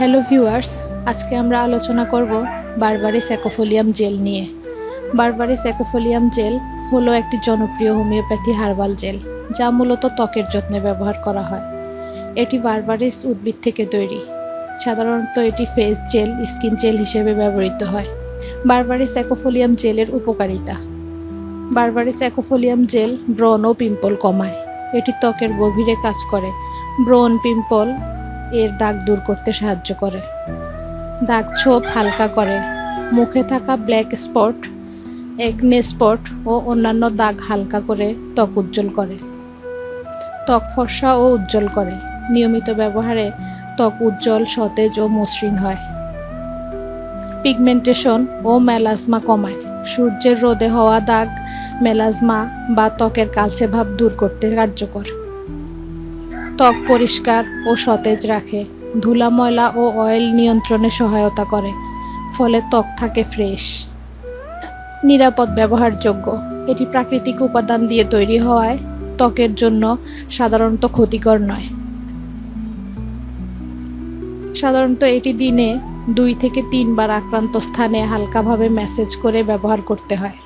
Hello viewers আজকে আমরা আলোচনা করব বারবারি স্যাকোফোলিয়াম জেল নিয়ে। বারবারি স্যাকোফোলিয়াম জেল হলো একটি জনপ্রিয় হোমিওপ্যাথি হার্বাল জেল, যা মূলত ত্বকের যত্নে ব্যবহার করা হয়। এটি বারবারিস উদ্ভিদ থেকে তৈরি। সাধারণত এটি ফেস জেল, স্কিন জেল হিসেবে ব্যবহৃত হয়। বারবারিস স্যাকোফোলিয়াম জেলের উপকারিতা। বারবারিস অ্যাকোফোলিয়াম জেল ব্রণ ও পিম্পল কমায়। এটি ত্বকের গভীরে কাজ করে। ব্রণ, পিম্পল এর দাগ দূর করতে সাহায্য করে। দাগ ছোপ হালকা করে, মুখে থাকা ব্ল্যাক স্পট একনে স্পট ও অন্যান্য দাগ হালকা করে ত্বক উজ্জ্বল করে। ত্বক ফর্সা ও উজ্জ্বল করে, নিয়মিত ব্যবহারে ত্বক উজ্জ্বল, সতেজ ও মসৃণ হয়। পিগমেন্টেশন ও মেলাজমা কমায়, সূর্যের রোদে হওয়া দাগ মেলাজমা বা ত্বকের কালচে ভাব দূর করতে কার্যকর। ত্বক পরিষ্কার ও সতেজ রাখে ধুলা ময়লা ও অয়েল নিয়ন্ত্রণে সহায়তা করে, ফলে ত্বক থাকে ফ্রেশ। নিরাপদ ব্যবহারযোগ্য। এটি প্রাকৃতিক উপাদান দিয়ে তৈরি হওয়ায় ত্বকের জন্য সাধারণত ক্ষতিকর নয়। সাধারণত এটি দিনে দুই থেকে তিনবার আক্রান্ত স্থানে হালকাভাবে ম্যাসেজ করে ব্যবহার করতে হয়।